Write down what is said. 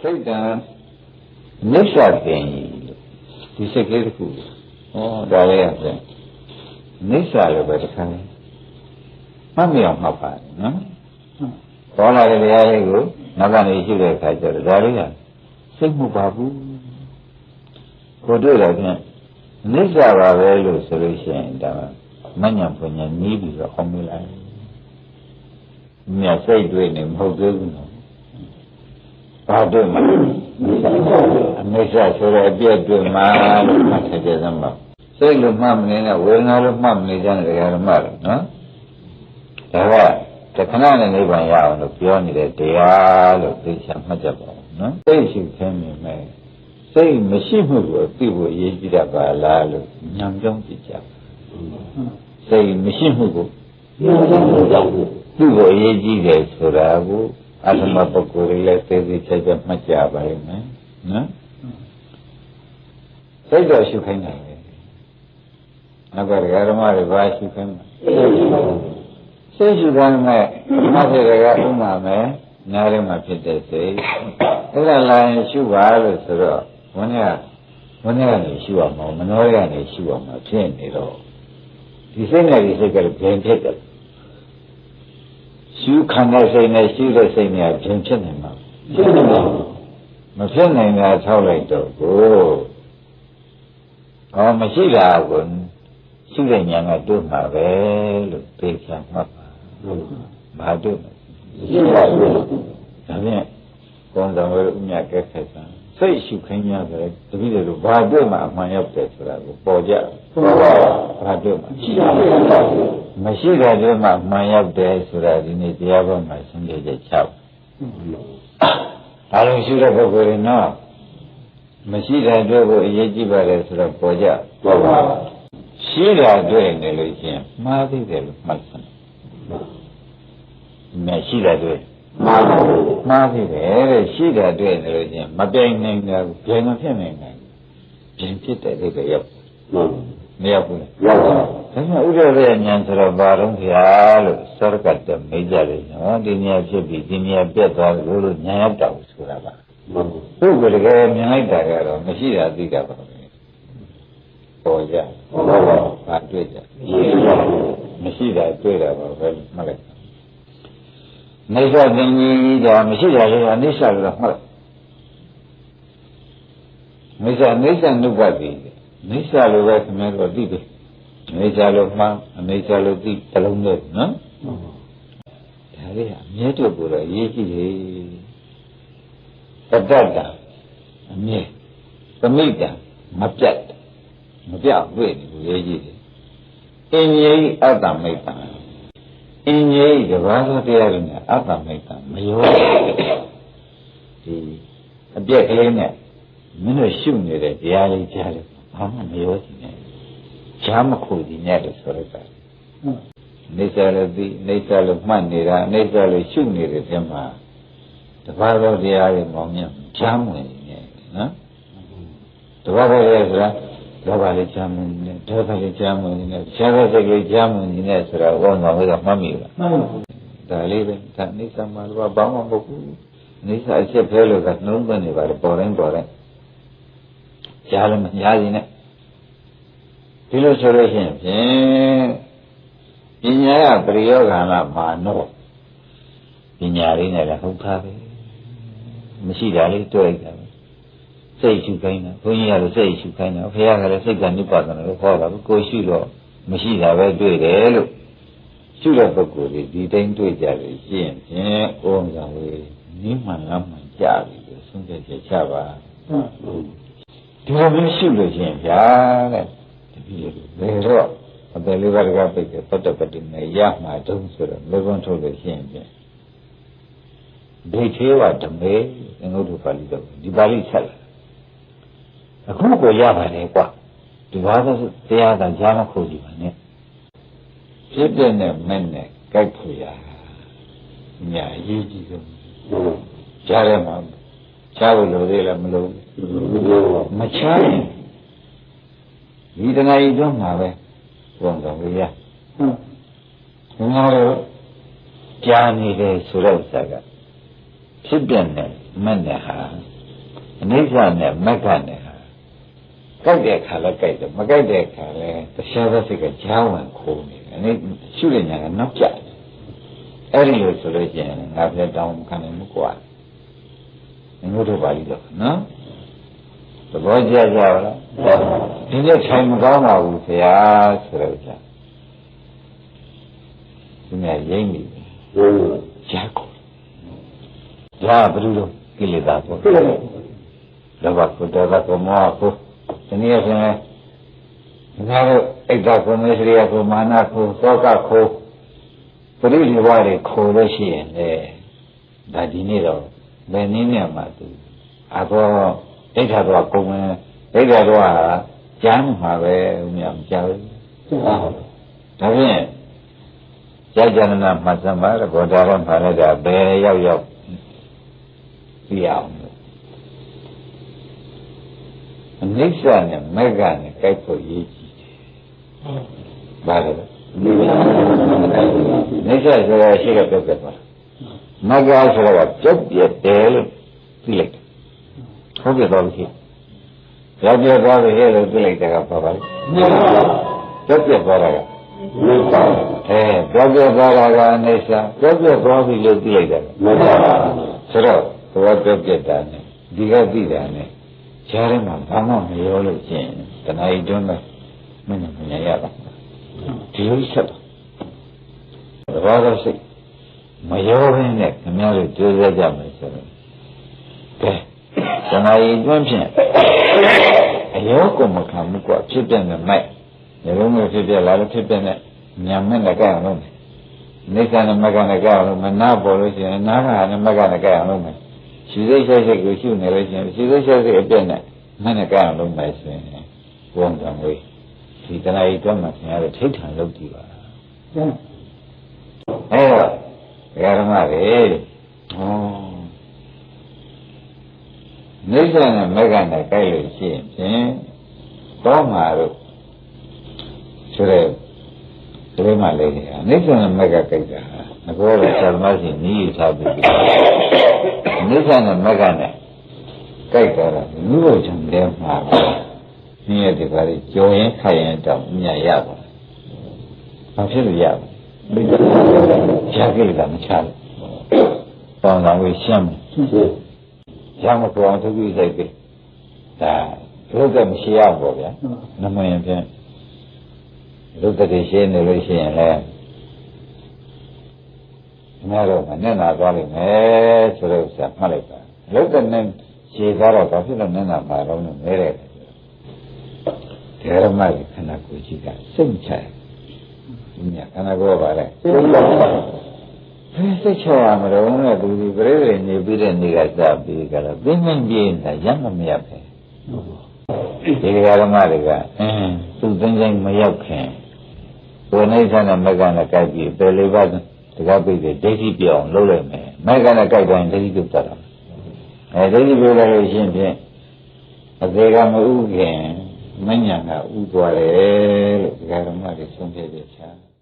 စိတ်တံမြစ္ဆာပင်လို့ဒီစိတ်ကလေးတစ်ခုဩဒါလေးရတယ်မြစ္ဆာလို့ပဲတစ်ခါလေးမှတ်မြောင်မှတ်ပါနော်ပေါ်လာတဲ့တရားလေးကိုနောက်ကနေရှိတဲ့အခါကျတော့ဒါလေးကစိတ်မှုပါဘူးကိုတွေ့တယ်ဖြင့်မြစ္ဆာပါပဲလို့ဆိုလို့ရှိရင်ဒါမညံပွညာနီးပြီးတော့အောင်မလိုက်မြတ်စိတ်တွေ့နေမဟုတ်သေးဘူးနော် ဘာတွေ့မှာအမိစ္ဆဆိုတဲ့အပြည့်တွေ့မှာလို့မှတ်ထားကြစမ်းပါစိတ်လို့မှတ်မနေနဲ့ဝေဒနာလို့မှတ်မနေကြတဲ့ဓမ္မလို့နော်ဒါကတခဏနဲ့နိဗ္ဗာန်ရအောင်လို့ပြောနေတဲ့တရားလို့သိချင်မှတ်ကြပါဦးနော်စိတ်ရှိခင်းနေမယ်စိတ်မရှိမှုကိုသိဖို့အရေးကြီးတာပါလားလို့ညံကြောင်းကြည့်ကြစိတ်မရှိမှုကိုညံကြောင်းကြောင်းသူ့ကိုအရေးကြီးတယ်ဆိုတာကို အတ္တမပုဂ္ဂိုလ်တွေလည်းသိသိချာချာမှတ်ကြပါလိမ့်မယ်နော်စိတ်တော်ရှုခိုင်းတယ်နောက်ကဓမ္မတွေဘာရှုခိုင်းမှာစိတ်ရှုခိုင်းမဲ့မှတ်တဲ့ကဥမာမယ်နားထဲမှာဖြစ်တဲ့စိတ်အဲ့ဒါလာရင်ရှုပါလို့ဆိုတော့ဝန်းရဝန်းရကနေရှုအောင်မနောရကနေရှုအောင်မဖြစ်နေတော့ဒီစိတ်နဲ့ဒီစိတ်ကလည်းဘယ်ဖြစ်တယ် ရှုခံတဲ့စိတ်နဲ့ရှုတဲ့စိတ်နဲ့ပြင်ဖြစ်နေမှာဖြစ်နေမှာမဖြစ်နိုင်တာထောက်လိုက်တော့ကိုဟောမရှိတာကိုရှုတဲ့ဉာဏ်ကတို့မှာပဲလို့သိချင်မှတ်ပါဘာတို့ရှိပါဘူးဒါဖြင့်ကောင်းဆောင်ဝဲဥညာကဲခက်ဆန်းစိတ်ရှုခိုင်းကြတယ်တပည့်တွေဘာတို့မှအမှန်ရောက်တယ်ဆိုတာကိုပေါ်ကြပေါ်ပါဘာတို့မှရှိပါဘူး မရှိတဲ့တွေမှမှန်ရောက်တယ်ဆိုတာဒီနေ့တရားပေါ်မှာရှင်းပြချက်ချဒါလုံးရှိတဲ့ပုဂ္ဂိုလ်တွေနော်မရှိတဲ့အတွက်ကိုအရေးကြီးပါတယ်ဆိုတော့ပေါ်ကြပေါ်ပါရှိတာတွေ့နေလို့ချင်းမှားသေးတယ်လို့မှတ်စမ်းမရှိတဲ့တွေ့မှားပါဘူးမှားသေးတယ်တဲ့ရှိတာတွေ့နေလို့ချင်းမပြိုင်နိုင်ဘူးပြိုင်မဖြစ်နိုင်ဘူးပြင်ဖြစ်တဲ့အိဗေရောက်မရောက်ဘူးရောက်ပါ ဒါကြောင့်ဥဒ္ဒရရဲ့ဉာဏ်ဆိုတော့ဘာတော့ခါလို့စောရကတ်တမေးကြတယ်နော်ဒီနေရာဖြစ်ပြီးဒီနေရာပြတ်သွားလို့လို့ဉာဏ်ရောက်တာကိုဆိုတာပါပုဂ္ဂိုလ်တကယ်မြင်လိုက်တာကတော့မရှိတာသိတာပါပဲပေါ်ကြဟုတ်ပါဘူးဘာတွေ့ကြမရှိတာတွေ့တာပါပဲမှတ်လိုက်နေသတင်ကြီးဒါမရှိတာလေအိဋ္ဌလို့မှတ်လိုက်မိစ္ဆာအိဋ္ဌနုပ္ပတိမိစ္ဆာလိုပဲခင်ဗျားတို့သိတယ် မိစ္ဆာလိုမှန်အမိစ္ဆာလိုသိတလုံးနဲ့နော်ဒါလေးကအမြဲတည်းကိုတော့ရေးကြည့်လေပတ္တတအမြဲသမိတံမပြတ်မပြတ်တွေ့နေကိုရေးကြည့်တယ်အင်းကြီးအတ္တမိတ်တံအင်းကြီးတဘာသောတရားတွေနဲ့အတ္တမိတ်တံမရောဒီအပြက်ကလေးနဲ့မင်းတို့ရှုနေတဲ့တရားလေးကြားတယ်ဘာမှမရောချင်နဲ့ ကြားမခုဒီနဲ့လို့ဆိုရတာနေစာလည်းသိနေစာလို့မှတ်နေတာနေစာလို့ရှုနေတဲ့ထဲမှာတပါးသောတရားတွေမောင်မြတ်ကြားမဝင်နေနော်တပါးသောတရားဆိုတာလောဘလေးကြားမဝင်နေဒေါသလေးကြားမဝင်နေရှားတဲ့စိတ်လေးကြားမဝင်နေဆိုတာဟောတော်ကမှတ်မိလားမှန်ပါဘူးဒါလေးပဲဒါနေစာမှာတော့ဘာမှမဟုတ်ဘူးနေစာအချက်ဖဲလို့ကနှလုံးသွင်းနေပါလေပေါ်တိုင်းပေါ်တိုင်းကြားလို့မကြားရင်နဲ့ ဒီလိုဆိုလို့ရှိရင်ဖြင့်ပညာရပရိယောဂန္လမာနောပညာလေးနဲ့လည်းဟုတ်တာပဲမရှိတာလေးတွေ့လိုက်တာပဲစိတ်ရှုခိုင်းတာဘုန်းကြီးကလည်းစိတ်ရှုခိုင်းတာဘုရားကလည်းစိတ်ကနိဗ္ဗာန်လို့ခေါ်တာကိုရှုတော့မရှိတာပဲတွေ့တယ်လို့ရှုတဲ့ပုဂ္ဂိုလ်တွေဒီတိုင်းတွေ့ကြတယ်ရှင်းဖြင့်ဩံဆောင်ဝေးနိမှန်လားမှန်ကြပြီလို့ဆုံးဖြတ်ချက်ချပါဒီလိုမျိုးရှုလို့ရှိရင်ဗျာတဲ့တပည့်တွေ ဘယ်တော့အပယ်လေးပါးကပိတ်တယ်ပတ္တပတိနဲ့ရမှာတုံးဆိုတော့မေခွန်းထုတ်လို့ရှိရင်ဖြင့်ဒိဋ္ဌေဝဓမေငုတ်တုပါဠိတော့ဒီပါဠိဆက်လာအခုကိုရပါတယ်ကွာဒီဘာသာတရားသာကြားမခုကြည့်ပါနဲ့ဖြစ်တဲ့နဲ့မဲ့နဲ့ကြိုက်ဖွေရညာအရေးကြီးဆုံးကြားရမှာချားလို့လို့သေးလားမလို့မချားရင် ဒီတဏှာကြီးတော့မှာပဲဘုံတော်ကြီးရဟုတ်ငါတို့ကြားနေတယ်ဆိုတဲ့ဥစ္စာကဖြစ်ပြနေ မက်နဲ့ဟာအနိစ္စနဲ့မက်ကနဲ့ဟာကြိုက်တဲ့ခါလဲကြိုက်တယ်မကြိုက်တဲ့ခါလဲတရားသစိတ်ကကြားဝင်ခိုးနေတယ်အနေရှုတဲ့ညာကနောက်ကျတယ်အဲ့ဒီလိုဆိုလို့ရှိရင်ငါပြတောင်းခံနိုင်မှုกว่าငါတို့ပါလိတော့နော် သဘောကျကြပါလားဒီနေ့ထိုင်မကောင်းပါဘူးဆရာဆိုတော့ကြာဒီနေ့ရိမ့်နေတယ်ကြားကိုကြားဘယ်လိုကိလေသာပေါ့လောဘကိုဒေါသကိုမောဟကိုဒီနေ့ဆိုရင်ငါတို့အိတ်ဓာကိုမေစရိယကိုမာနကိုသောကကိုပရိဒီဝါတွေခေါ်လို့ရှိရင်လေဒါဒီနေ့တော့ဘယ်နည်းနဲ့မှသူအတော့ ဒိဋ္ဌတော့ကုန်မယ်ဒိဋ္ဌတော့ဟာကြားမှာပဲဦးမြတ်မကြောက်ဘူးဒါဖြင့်ကြာကြာနာမှတ်စမ်းပါတော့ဘောဓာရမှာလည်းဒါဘယ်ရောက်ရောက်ပြရအောင်အနိစ္စနဲ့မက္ကနဲ့ကြိုက်ဖို့ရည်ကြည်တယ်။ဘာလဲ။နိစ္စဆိုတာရှိတဲ့ပြတ်ပြတ်သွား။မက္ကဆိုတာပြတ်ပြတ်တယ်လို့သိလိုက် တယ်။ဟုတ်ပြတော့မရှိ။ပြတ်ပြတ်သွားပြီလို့သိလိုက်တာကဘာပါလဲ။ပြတ်ပြတ်သွားတာကနိစ္စ။အဲပြတ်ပြတ်သွားတာကအနိစ္စ။ပြတ်ပြတ်သွားပြီလို့သိလိုက်တာကနိစ္စ။ဆိုတော့ဘောပြတ်ပြတ်တာနဲ့ဒီကသိတာနဲ့ကြားထဲမှာဘာမှမရောလို့ကျင်တဏှာကြီးတွန်းမဲ့မင်းမမြင်ရပါဒီလိုဆက်ပါတဘာသာစိတ်မရောဘဲနဲ့ခင်ဗျားတို့ကြိုးစားကြမယ်ဆိုတော့ကဲ တဏှာကြီးတွန်းဖြင့်အယောကိုမခံမှုကဖြစ်ပြနေမဲ့ညလုံးမဖြစ်ပြလာလို့ဖြစ်ပြနေညာမဲ့လည်းကြအောင်လုပ်မယ်နိစ္စနဲ့မကနဲ့ကြအောင်လုပ်မယ်နားပေါ်လို့ရှိရင်နားကနဲ့မကနဲ့ကြအောင်လုပ်မယ်ရှိစိတ်ရှိစိတ်ကိုရှုနေလို့ရှိရင်ရှိစိတ်ရှိစိတ်အပြည့်နဲ့မနဲ့ကြအောင်လုပ်မယ်ဆိုရင်ဘုံကံဝေးဒီတဏှာကြီးတွန်းမှခင်ဗျားတို့ထိတ်ထန်လုပ်ကြည့်ပါအဲတော့ဓမ္မတွေဟော နိစ္စနဲ့မကနဲ့ကြိုက်လို့ရှိရင်ဖြင့်တော့မှာတော့ဆိုတဲ့ဒီမှာလေးနေနိစ္စနဲ့မကကြိုက်တာငါပြောတယ်ဆရာသမားရှင်နီးရထားပြီနိစ္စနဲ့မကနဲ့ကြိုက်တာကလူ့ဘုံတဲ့မှာနည်းရတဲ့ဘာတွေကြော်ရင်ခိုက်ရင်တောင်မြတ်ရပါဘာဖြစ်လို့ရပါဘိဓရကိလေသာမချလို့တောင်းတာဝေရှင်းမယ် ရမကောင်းသူကြီးစိတ်ပဲဒါလုတ်တဲ့မရှိရပေါ့ဗျာနမယံဖြင့်လုတ်တဲ့ရှင်းနေလို့ရှိရင်လည်းငါတော့မနဲ့နာသွားလိမ့်မယ်ဆိုတော့ဆက်မှတ်လိုက်ပါလုတ်တဲ့နဲ့ခြေသားတော့ဘာဖြစ်လို့နဲ့နာမှာတော့လဲမဲတယ်ဓမ္မကြီးခန္ဓာကိုယ်ကြီးကစိတ်ချတယ်ဒီညခန္ဓာကိုယ်ကပါလေစိတ်ချ ဘယ်စိတ်ချရမလို့လဲသူဒီပြိတ္တိနေပြီးတဲ့နေကစပြီးကြတော့ပြင်းပြင်းပြင်းတာရမ်းမရပဲဒီဓမ္မတွေကအင်းသူသိသိမရောက်ခင်ဘုနိစ္စနဲ့မကနဲ့ကြိုက်ပြီးပယ်လေးပါးတကားပြည့်တဲ့ဒိဋ္ဌိပြောင်းလုပ်လိုက်မယ်မကနဲ့ကြိုက်တိုင်းဒိဋ္ဌိပြုတ်တာအဲဒိဋ္ဌိပြုတ်လိုက်လို့ရှင်းဖြင့်အသေးကမဥခင်မညံကဥသွားတယ်လို့ဓမ္မတွေဆုံးဖြတ်ချက်ချာ